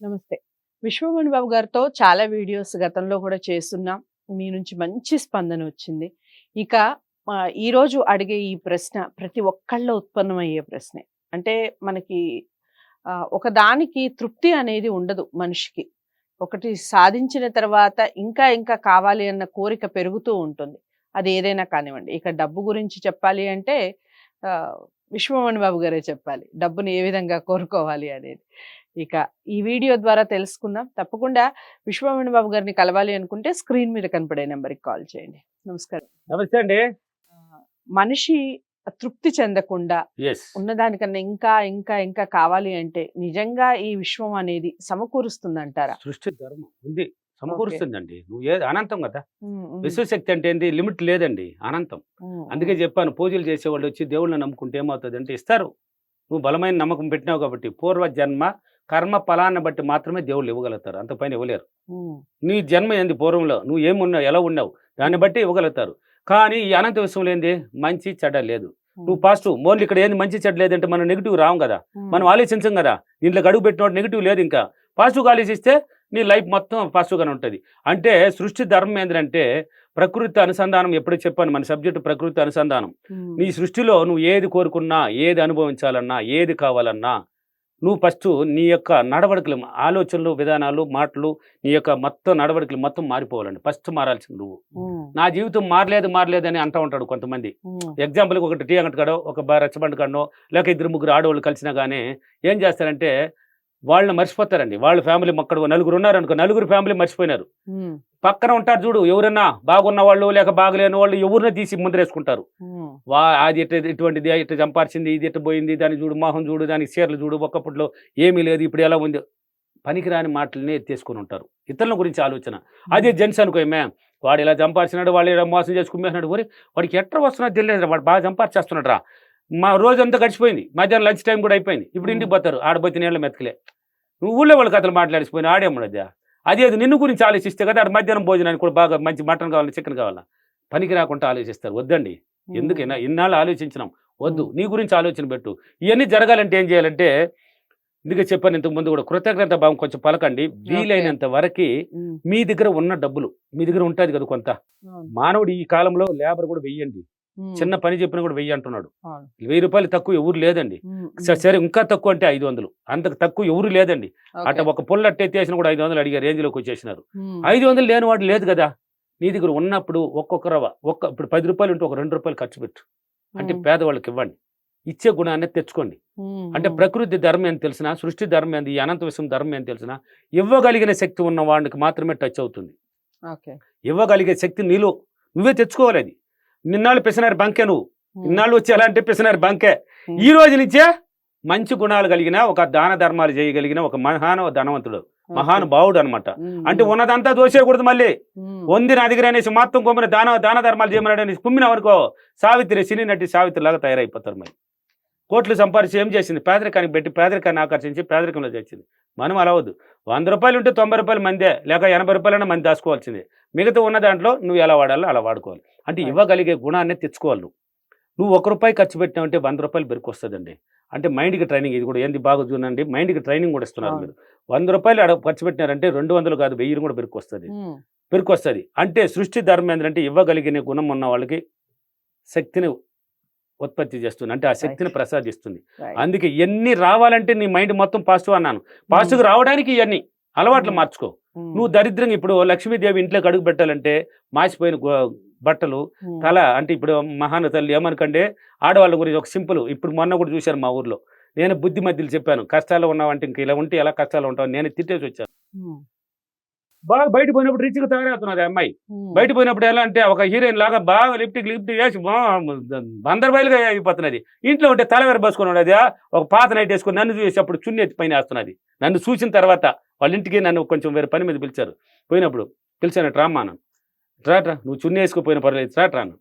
నమస్తే. విశ్వమణి బాబు గారితో చాలా వీడియోస్ గతంలో కూడా చేస్తున్నాం. మీ నుంచి మంచి స్పందన వచ్చింది. ఇక ఈరోజు అడిగే ఈ ప్రశ్న ప్రతి ఒక్కళ్ళ ఉత్పన్నమయ్యే ప్రశ్నే. అంటే మనకి ఒకదానికి ఒక దానికి తృప్తి అనేది ఉండదు మనిషికి. ఒకటి సాధించిన తర్వాత ఇంకా ఇంకా కావాలి అన్న కోరిక పెరుగుతూ ఉంటుంది. అది ఏదైనా కానివ్వండి. ఇక డబ్బు గురించి చెప్పాలి అంటే విశ్వమణి బాబు గారే చెప్పాలి. డబ్బుని ఏ విధంగా కోరుకోవాలి అనేది. ఇక ఈ వీడియో ద్వారా తెలుసుకుందాం. తప్పకుండా విశ్వమణి బాబు గారిని కలవాలి అనుకుంటే స్క్రీన్ మీద కనపడే నెంబర్కి కాల్ చేయండి. నమస్కారం. నమస్తే అండి. మనిషి తృప్తి చెందకుండా ఉన్నదానికన్నా ఇంకా ఇంకా ఇంకా కావాలి అంటే నిజంగా ఈ విశ్వం అనేది సమకూరుస్తుంది అంటారా సృష్టి ధర్మం ఉంది. సమకూరుస్తుందండి నువ్వు ఏ అనంతం కదా. విశ్వశక్తి అంటే ఏంటి లిమిట్ లేదండి అనంతం. అందుకే చెప్పాను పూజలు చేసేవాళ్ళు వచ్చి దేవుళ్ళని నమ్ముకుంటే ఏమవుతుంది అంటే ఇస్తారు. నువ్వు బలమైన నమ్మకం పెట్టినావు కాబట్టి పూర్వ జన్మ కర్మ ఫలాన్ని బట్టి మాత్రమే దేవుళ్ళు ఇవ్వగలుగుతారు. అంత పైన ఇవ్వలేరు. నీ జన్మ ఏంది పూర్వంలో? నువ్వు ఏమున్నావు ఎలా ఉన్నావు? దాన్ని బట్టి ఇవ్వగలుగుతారు. కానీ ఈ అనంత విషయంలో ఏంది? మంచి చెడ్డ లేదు. నువ్వు పాజిటివ్ మోన్లు ఇక్కడ ఏంది? మంచి చెడ్డ లేదంటే మనం నెగిటివ్ రావు కదా. మనం ఆలోచించం కదా. దీంట్లో అడుగు పెట్టినట్టు నెగిటివ్ లేదు ఇంకా. పాజిటివ్గా ఆలోచిస్తే నీ లైఫ్ మొత్తం పాజిటివ్గానే ఉంటుంది. అంటే సృష్టి ధర్మం ఏంటంటే ప్రకృతి అనుసంధానం ఎప్పుడు చెప్పాను మన సబ్జెక్టు ప్రకృతి అనుసంధానం. నీ సృష్టిలో నువ్వు ఏది కోరుకున్నా ఏది అనుభవించాలన్నా ఏది కావాలన్నా నువ్వు ఫస్ట్ నీ యొక్క నడవడికలు ఆలోచనలు విధానాలు మాటలు నీ యొక్క మొత్తం నడవడికలు మొత్తం మారిపోవాలండి. ఫస్ట్ మారాల్సింది నువ్వు. నా జీవితం మారలేదు మారలేదు అని అంటూ ఉంటాడు కొంతమంది. ఎగ్జాంపుల్కి ఒకటి టీ అంగటి కాడో ఒక రచ్చబండి కాడనో లేక ఇద్దరు ముగ్గురు ఆడవాళ్ళు కలిసినా కానీ ఏం చేస్తారంటే వాళ్ళని మర్చిపోతారండి. వాళ్ళ ఫ్యామిలీ మొక్కడ నలుగురు ఉన్నారు అనుకో నలుగురు ఫ్యామిలీ మర్చిపోయినారు. పక్కన ఉంటారు చూడు ఎవరన్నా బాగున్న వాళ్ళు లేక బాగలేని వాళ్ళు ఎవరిని తీసి ముందరేసుకుంటారు. వా అది ఇట్ట ఇటువంటిది ఇట్ట చంపార్చింది ఇది ఇట్ట పోయింది దాన్ని చూడు మొహం చూడు దానికి చీరలు చూడు ఒక్కప్పట్లో ఏమీ లేదు ఇప్పుడు ఎలా ఉంది? పనికిరాని మాటలనే ఎత్తేసుకొని ఉంటారు. ఇతరుల గురించి ఆలోచన. అదే జెంట్స్ అనుకో మ్యామ్ వాడు ఇలా చంపార్చినాడు వాళ్ళు ఇలా మోసం ఊరి వాడికి ఎట్లా వస్తున్నా తెలియదు వాడు బాగా చంపార్చేస్తున్నాడు రా మా రోజంతా గడిచిపోయింది. మధ్యాహ్నం లంచ్ టైం కూడా అయిపోయింది. ఇప్పుడు ఇంటికి పోతారు. ఆడపోతే నీళ్ళ మెతకలే. నువ్వు ఊళ్ళో వాళ్ళ కథలు మాట్లాడిపోయిన ఆడేమ్మడద్దా అదే అది నిన్ను గురించి ఆలోచిస్తే కదా ఆడ మధ్యాహ్నం భోజనానికి కూడా బాగా మంచి మటన్ కావాలి చికెన్ కావాలా? పనికి రాకుండా ఆలోచిస్తారు. వద్దండి. ఎందుకైనా ఇన్నాళ్ళు ఆలోచించినాం. వద్దు. నీ గురించి ఆలోచన పెట్టు. ఇవన్నీ జరగాలంటే ఏం చేయాలంటే ఇందుకే చెప్పాను ఇంతకు ముందు కూడా కృతజ్ఞత భావం కొంచెం పలకండి. వీలైనంత వరకు మీ దగ్గర ఉన్న డబ్బులు మీ దగ్గర ఉంటుంది కదా కొంత. మానవుడు ఈ కాలంలో లేబర్ కూడా వెయ్యండి. చిన్న పని చెప్పినా కూడా వెయ్యి అంటున్నాడు. వెయ్యి రూపాయలు తక్కువ ఎవరు లేదండి. సరే ఇంకా తక్కువ అంటే ఐదు వందలు. అంతకు తక్కువ ఎవరు లేదండి. అట్ట ఒక పుల్ల అట్టెత్తేసిన కూడా ఐదు వందలు అడిగే రేంజ్లోకి వచ్చేసినారు. ఐదు వందలు లేని వాడు లేదు కదా. నీ దగ్గర ఉన్నప్పుడు ఒక్కొక్క రవ ఒక్క ఇప్పుడు పది రూపాయలు ఉంటే ఒక రెండు రూపాయలు ఖర్చు పెట్టు. అంటే పేదవాళ్ళకి ఇవ్వండి. ఇచ్చే గుణాన్ని తెచ్చుకోండి. అంటే ప్రకృతి ధర్మం అని తెలిసిన సృష్టి ధర్మం ఏంది ఈ అనంత విషయం ధర్మం అని తెలిసిన ఇవ్వగలిగిన శక్తి ఉన్న వాడికి మాత్రమే టచ్ అవుతుంది. ఇవ్వగలిగే శక్తి నీలో నువ్వే తెచ్చుకోవాలి అది. నిన్నాళ్ళు పిసినారు బంకే నువ్వు. ఇన్నాళ్ళు వచ్చి ఎలా అంటే పిసినారు బంకే? ఈ రోజు నుంచే మంచి గుణాలు కలిగిన ఒక దాన ధర్మాలు చేయగలిగిన ఒక మహాన ధనవంతుడు. మహానుభావుడు అనమాట అంటే ఉన్నదంతా దోసేయకూడదు మళ్ళీ. ఉంది నా దగ్గర అనేసి మొత్తం కొమ్మిన దాన దాన ధర్మాలు చేయమన్నాడు అనేసి కుమ్మిన వరకు సావిత్రి సినీ నటి సావిత్రి లాగా తయారైపోతారు మరి. కోట్లు సంపాదించి ఏం చేసింది? పేదరికానికి పెట్టి పేదరికాన్ని ఆకర్షించి పేదరికంలో తెచ్చింది మనం అలా వద్దు. వంద రూపాయలు ఉంటే తొంభై రూపాయలు మందే లేక ఎనభై రూపాయలైనా మంది దాచుకోవాల్సిందే. మిగతా ఉన్న దాంట్లో నువ్వు ఎలా వాడాలో అలా వాడుకోవాలి. అంటే. ఇవ్వగలిగే గుణాన్ని తెచ్చుకోవాలి నువ్వు. నువ్వు ఒక రూపాయి ఖర్చు పెట్టినావంటే వంద రూపాయలు బెరికి వస్తుందండి. అంటే మైండ్కి ట్రైనింగ్ ఇది కూడా. ఏంది బాగా చూడండి. మైండ్కి ట్రైనింగ్ కూడా ఇస్తున్నారు. మీరు. వంద రూపాయలు అడ ఖర్చు పెట్టినారంటే రెండు వందలు కాదు వెయ్యి కూడా బెరికి వస్తుంది. ఉమ్, పెరుకు వస్తుంది. అంటే సృష్టి ధర్మం ఏంటంటే ఇవ్వగలిగిన గుణం ఉన్న వాళ్ళకి శక్తిని ఉత్పత్తి చేస్తుంది. అంటే ఆ శక్తిని. ప్రసాదిస్తుంది. అందుకే ఎన్ని రావాలంటే నీ మైండ్ మొత్తం పాజిటివ్ అన్నాను. పాజిటివ్ రావడానికి ఇవన్నీ అలవాట్లు Hmm. మార్చుకో. ఉమ్, నువ్వు దరిద్రంగా ఇప్పుడు లక్ష్మీదేవి ఇంట్లోకి అడుగు పెట్టాలంటే మాసిపోయిన బట్టలు తల అంటే ఇప్పుడు మహాన తల్లి ఏమనుకంటే ఆడవాళ్ళ గురించి ఒక సింపుల్ ఇప్పుడు మొన్న కూడా చూశారు మా ఊర్లో. నేను బుద్ధి మధ్యలో చెప్పాను. కష్టాలు ఉన్నావంటే ఇంక ఇలా ఉంటే ఎలా కష్టాలు ఉంటావు? నేను తిట్టేసి వచ్చాను. బాగా బయట పోయినప్పుడు రిచ్గా తయారవుతున్నది అమ్మాయి. బయట పోయినప్పుడు ఎలా అంటే ఒక హీరోయిన్ లాగా బాగా లిప్టిక్ లిప్టిక్ వేసి బందర్ బయలుగా అయిపోతున్నది. ఇంట్లో ఉంటే తలవేర పోసుకొని ఉన్నది ఒక పాత నైట్ వేసుకొని నన్ను చూసి అప్పుడు చున్ని ఎత్తి పైన వేస్తున్నది. నన్ను చూసిన తర్వాత వాళ్ళ ఇంటికి నన్ను కొంచెం వేరే పని మీద పిలిచారు. పోయినప్పుడు పిలిచాను రామ్మా నన్ను రాట్రా నువ్వు చున్ని వేసుకుపోయిన పర్లేదు రాట్రాను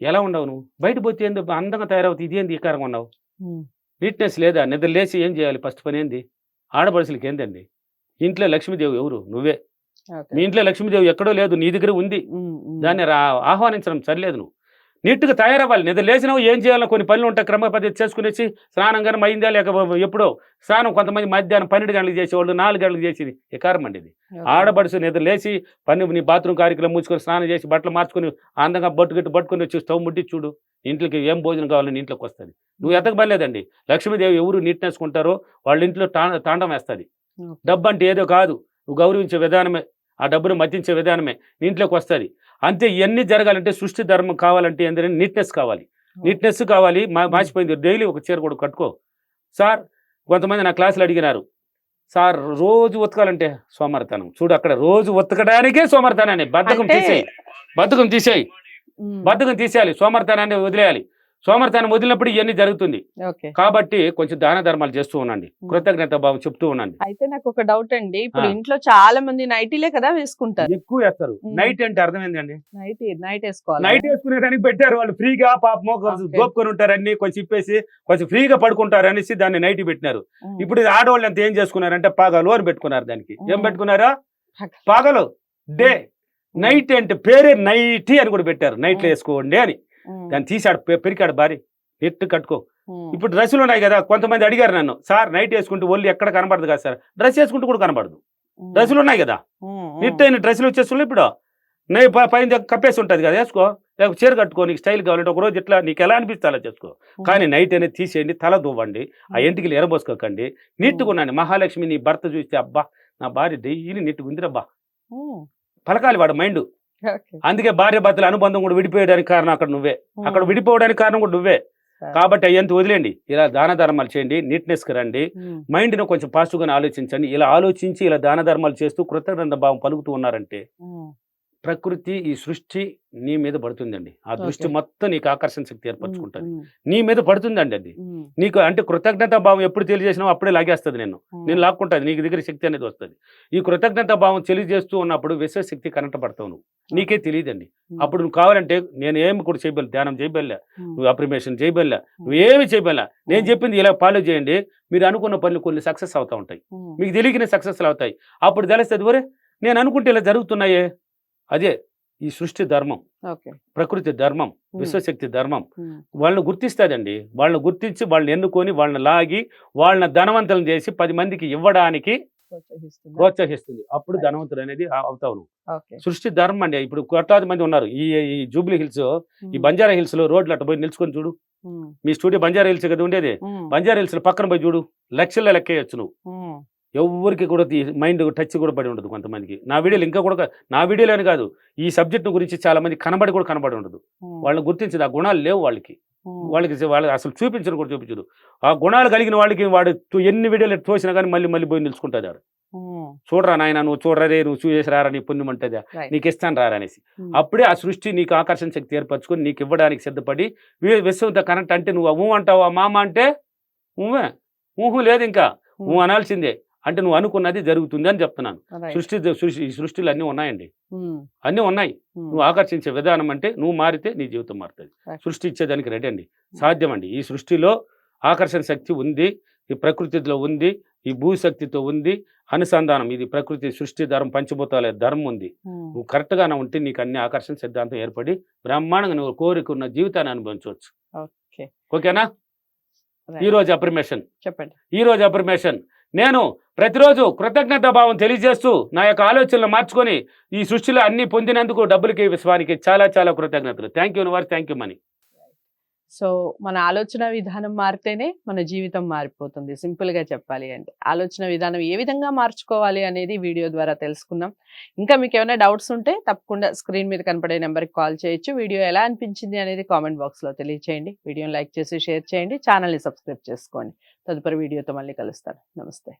ఎలా ఉండవు నువ్వు? బయట పోతే ఏంది అందంగా తయారవుతుంది ఇదేంది ఈ కారంగా ఉన్నావు? నీట్నెస్ లేదా? నిద్ర లేచి ఏం చేయాలి? ఫస్ట్ పని ఏంది? ఆడపడుచులకి ఏందండి? ఇంట్లో లక్ష్మీదేవి ఎవరు? నువ్వే. మీ ఇంట్లో లక్ష్మీదేవి ఎక్కడో లేదు నీ దగ్గర ఉంది. దాన్ని రా ఆహ్వానించడం సరిలేదు నువ్వు. నీట్గా తయారవ్వాలి. నిద్ర లేచినావు ఏం చేయాలో కొన్ని పనులు ఉంటాయి క్రమ పద్ధతి చేసుకునేసి స్నానం కానీ అయిందా లేక ఎప్పుడో స్నానం కొంతమంది మధ్యాహ్నం పన్నెండు గంటలకు చేసేవాళ్ళు నాలుగు గంటలకు చేసేది. ఎకారం అండి ఇది? ఆడబడుసు నిద్ర లేచి పని నీ బాత్రూమ్ కార్యక్రమం మూసుకొని స్నానం చేసి బట్టలు మార్చుకొని అందంగా బొట్టు గట్టు పట్టుకొని వచ్చి స్టవ్ ముట్టి చూడు ఇంట్లోకి ఏం భోజనం కావాలని ఇంట్లోకి వస్తుంది. నువ్వు ఎతకబడలేదండి. లక్ష్మీదేవి ఎవరు నీట్నెస్ ఉంటారో వాళ్ళ ఇంట్లో తాండం వేస్తుంది. డబ్బు అంటే ఏదో కాదు. నువ్వు గౌరవించే విధానమే ఆ డబ్బును మతించే విధానమే ఇంట్లోకి వస్తుంది. అంతే ఇవన్నీ జరగాలంటే సృష్టి ధర్మం కావాలంటే ఏంటంటే నీట్నెస్ కావాలి. నీట్నెస్ కావాలి మా మాసిపోయింది. డైలీ ఒక చీర కూడా కట్టుకో. సార్ కొంతమంది నా క్లాసులు అడిగినారు. సార్ రోజు ఉతకాలంటే సోమర్తనం. చూడు అక్కడ రోజు ఉతకడానికే సోమర్తనాన్ని. బద్ధకం తీసేయి. బద్ధకం తీసేయి. బద్ధకం తీసేయాలి. సోమర్తనాన్ని వదిలేయాలి. సోమర్తనం వదిలినప్పుడు ఇవన్నీ జరుగుతుంది. కాబట్టి కొంచెం దాన ధర్మాలు చేస్తూ ఉండండి. కృతజ్ఞత భావం చెప్తూ ఉండండి. అయితే నాకు ఒక డౌట్ అండి ఇప్పుడు. ఇంట్లో చాలా మంది నైటీలే కదా వేసుకుంటారు. ఎక్కువ వేస్తారు. నైట్ అంటే అర్థమైందండి? నైటీ నైట్ వేసుకోవాలి? నైట్ వేసుకునే దానికి పెట్టారు వాళ్ళు. ఫ్రీగా పాపమో కొంచెం Okay. గోపుకొని ఉంటారు అన్ని కొంచెం ఇప్పేసి కొంచెం ఫ్రీగా పడుకుంటారు అనేసి దాన్ని నైట్ పెట్టినారు. ఇప్పుడు ఆడవాళ్ళు అంతా ఏం చేసుకున్నారంటే పాగలు అని పెట్టుకున్నారు దానికి. ఏం. పెట్టుకున్నారా? పగలు. డే. నైట్ అంటే పేరే నైటీ అని కూడా పెట్టారు. నైట్లో ఉమ్. వేసుకోండి అని. దాన్ని తీసాడు పెరికాడు భారీ నెట్ కట్టుకో. ఇప్పుడు డ్రెస్సులు ఉన్నాయి కదా కొంతమంది అడిగారు నన్ను సార్ నైట్ వేసుకుంటే ఒళ్ళు ఎక్కడ కనబడదు కదా సార్? డ్రెస్ వేసుకుంటూ కూడా కనబడదు. డ్రెస్సులు ఉన్నాయి కదా. నిట్ అయిన డ్రెస్సులు వచ్చేస్తున్నాయి ఇప్పుడు. నే పైన కప్పేసి ఉంటుంది కదా వేసుకో. లేక చీర కట్టుకో నీకు స్టైల్ కావాలంటే ఒక రోజు ఇట్లా నీకు ఎలా అనిపిస్తే అలా చేసుకో. కానీ నైట్ అనేది తీసేయండి తల దువ్వండి ఆ ఎంటికి ఎరబోసుకోకండి ఉండండి. మహాలక్ష్మి నీ భర్త చూస్తే అబ్బా నా భార్య డైలీ ఉమ్, పలకాలి వాడు మైండ్. అందుకే భార్య భర్తల అనుబంధం కూడా విడిపోయడానికి కారణం అక్కడ నువ్వే. ఉమ్, అక్కడ విడిపోవడానికి కారణం కూడా నువ్వే. కాబట్టి అయ్యంత వదిలేండి. ఇలా దాన ధర్మాలు చేయండి నీట్నెస్కి రండి. ఉమ్, మైండ్ను కొంచెం పాజిటివ్గానే ఆలోచించండి. ఇలా ఆలోచించి ఇలా దాన ధర్మాలు చేస్తూ కృతజ్ఞత భావం పలుకుతూ ఉన్నారంటే ఉమ్, ప్రకృతి ఈ సృష్టి నీ మీద పడుతుందండి. ఆ దృష్టి. మొత్తం నీకు ఆకర్షణ శక్తి ఏర్పరచుకుంటుంది. నీ మీద పడుతుందండి అది. నీకు అంటే కృతజ్ఞత భావం ఎప్పుడు తెలియజేసినావు అప్పుడే లాగేస్తుంది నేను నేను లాక్కుంటుంది. నీకు దగ్గర శక్తి అనేది వస్తుంది. ఈ కృతజ్ఞత భావం తెలియజేస్తూ ఉన్నప్పుడు విశ్వశక్తి కనెక్ట్ పడతావు నువ్వు. నీకే తెలియదండి. అప్పుడు నువ్వు కావాలంటే నేను ఏమి కూడా చేయబెల్ల ధ్యానం ఉమ్, నువ్వు అప్రిమేషన్ చేయబెల్లా నువ్వు ఏమి చేయబెల్లా నేను చెప్పింది ఇలా ఫాలో చేయండి. మీరు అనుకున్న పనులు కొన్ని సక్సెస్ అవుతా ఉంటాయి. మీకు తెలియకనే సక్సెస్ అవుతాయి. అప్పుడు తెలుస్తుంది ఒరే నేను అనుకుంటే ఇలా జరుగుతున్నాయే. అదే ఈ సృష్టి ధర్మం ప్రకృతి ధర్మం విశ్వశక్తి ధర్మం. వాళ్ళని గుర్తిస్తుందండి. వాళ్ళని గుర్తించి వాళ్ళని ఎన్నుకొని వాళ్ళని లాగి వాళ్ళని ధనవంతులను చేసి పది మందికి ఇవ్వడానికి ప్రోత్సహిస్తుందా? అప్పుడు ధనవంతుడు అనేది అవుతావు సృష్టి ధర్మం అండి. ఇప్పుడు కోట్లాది మంది ఉన్నారు. ఈ ఈ జూబ్లీ హిల్స్ ఈ బంజారా హిల్స్లో రోడ్లు అట్ట పోయి నిల్చుకొని చూడు. మీ స్టూడియో బంజారా హిల్స్ కదా ఉండేది. బంజారా హిల్స్లో పక్కన పోయి చూడు. లక్షల్లో లెక్కేయచ్చు నువ్వు. ఎవరికి కూడా మైండ్ టచ్ కూడా పడి ఉండదు కొంతమందికి. నా వీడియోలు ఇంకా కూడా నా వీడియోలోనే కాదు ఈ సబ్జెక్ట్ గురించి చాలా మంది కనబడి కూడా కనబడి ఉండదు. వాళ్ళని గుర్తించదు ఆ గుణాలు లేవు వాళ్ళకి. వాళ్ళకి వాళ్ళు అసలు చూపించరు కూడా చూపించదు. ఆ గుణాలు కలిగిన వాళ్ళకి వాడు ఎన్ని వీడియోలు తోసినా కానీ మళ్ళీ మళ్ళీ పోయి నిలుచుకుంటుంది ఆడు చూడరా నాయన నువ్వు చూడరే నువ్వు చూసేసి రారా నీ పుణ్యం అంటదా. నీకు ఇస్తాను రారా అనేసి. అప్పుడే ఆ సృష్టి నీకు ఆకర్షణ శక్తి ఏర్పరచుకొని నీకు ఇవ్వడానికి సిద్ధపడి విశ్వంతో కనెక్ట్ అంటే నువ్వు ఊ అంటావా మామ అంటే ఊహే ఊహు లేదు ఇంకా. నువ్వు అనాల్సిందే. అంటే నువ్వు అనుకున్నది జరుగుతుంది అని చెప్తున్నాను. సృష్టి సృష్టి ఈ సృష్టిలో అన్నీ ఉన్నాయండి. అన్నీ ఉన్నాయి. నువ్వు ఆకర్షించే విధానం అంటే నువ్వు మారితే నీ జీవితం మారుతుంది. సృష్టి ఇచ్చేదానికి రెడీ అండి. సాధ్యం అండి ఈ సృష్టిలో ఆకర్షణ శక్తి ఉంది ఈ ప్రకృతిలో ఉంది ఈ భూశక్తితో ఉంది అనుసంధానం. ఇది ప్రకృతి సృష్టి ధర్మం పంచభూతాల ధర్మం ఉంది. ఉమ్, నువ్వు కరెక్ట్గానే ఉంటే నీకు అన్ని ఆకర్షణ సిద్ధాంతం ఏర్పడి బ్రహ్మాండంగా నువ్వు కోరికున్న జీవితాన్ని అనుభవించవచ్చు. ఓకే ఓకేనా. ఈ రోజు అప్రిమేషన్ చెప్పండి. ఈ రోజు అప్రిమేషన్ నేను ప్రతిరోజు కృతజ్ఞత భావం తెలియజేస్తూ నా యొక్క ఆలోచనలు మార్చుకొని ఈ సృష్టిలో అన్ని పొందినందుకు డబ్బులకి విశ్వానికి చాలా చాలా కృతజ్ఞతలు. Thank you universe thank you money so మన ఆలోచన విధానం మారితేనే మన జీవితం మారిపోతుంది. సింపుల్గా చెప్పాలి అంటే. ఆలోచన విధానం ఏ విధంగా మార్చుకోవాలి అనేది వీడియో ద్వారా తెలుసుకున్నాం ఇంకా మీకు ఏమైనా డౌట్స్ ఉంటే తప్పకుండా స్క్రీన్ మీద కనపడే నెంబర్కి కాల్ చేయొచ్చు. వీడియో ఎలా అనిపించింది అనేది కామెంట్ బాక్స్లో తెలియచేయండి. వీడియోని లైక్ చేసి షేర్ చేయండి. ఛానల్ని సబ్స్క్రైబ్ చేసుకోండి. తదుపరి వీడియోతో మళ్ళీ కలుస్తాను. నమస్తే.